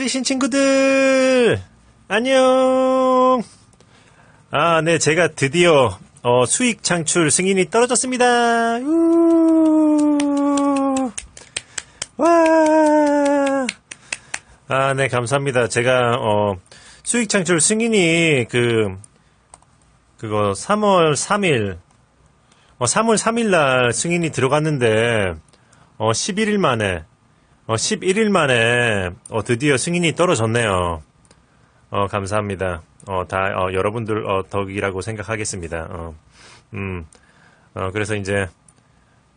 뜨신 친구들 안녕. 아, 네, 제가 드디어 어, 수익 창출 승인이 떨어졌습니다. 우! 와. 아, 네, 감사합니다. 제가 어, 수익 창출 승인이 그 그거 3월 3일 어, 3월 3일 날 승인이 들어갔는데 어, 11일 만에 어, 11일 만에 어, 드디어 승인이 떨어졌네요. 어, 감사합니다. 어, 다 어, 여러분들 어, 덕이라고 생각하겠습니다. 어, 음, 어, 그래서 이제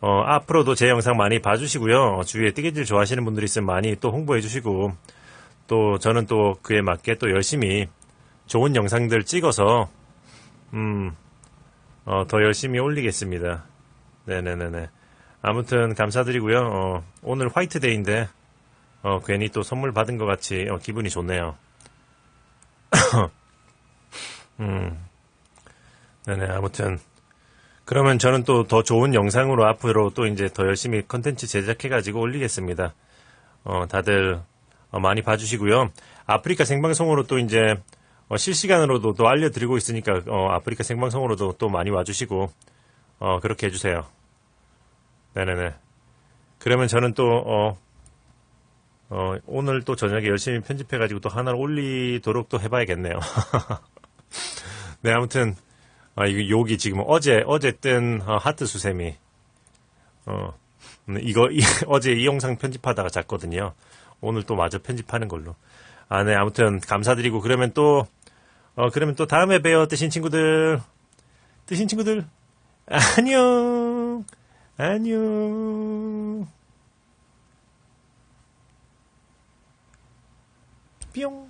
어, 앞으로도 제 영상 많이 봐주시고요. 어, 주위에 뜨개질 좋아하시는 분들이 있으면 많이 또 홍보해주시고 또 저는 또 그에 맞게 또 열심히 좋은 영상들 찍어서 음, 어, 더 열심히 올리겠습니다. 네네네네. 아무튼 감사드리고요. 어, 오늘 화이트데이인데 어, 괜히 또 선물 받은 것 같이 어, 기분이 좋네요. 음, 네네. 아무튼 그러면 저는 또 더 좋은 영상으로 앞으로 또 이제 더 열심히 컨텐츠 제작해가지고 올리겠습니다. 어, 다들 어, 많이 봐주시고요. 아프리카 생방송으로 또 이제 어, 실시간으로도 또 알려드리고 있으니까 어, 아프리카 생방송으로도 또 많이 와주시고 어, 그렇게 해주세요. 네네네. 그러면 저는 또 어, 어, 오늘 또 저녁에 열심히 편집해가지고 또 하나를 올리도록 또 해봐야겠네요. 네, 아무튼 아, 이거 욕이 지금 어제 어제 뜬 어, 하트 수세미. 어, 음, 이거 이, 어제 이 영상 편집하다가 잤거든요. 오늘 또 마저 편집하는 걸로. 아, 네, 아무튼 감사드리고 그러면 또 어, 그러면 또 다음에 봬요, 뜨신 친구들. 뜨신 친구들. 안녕. 안녕. 뿅.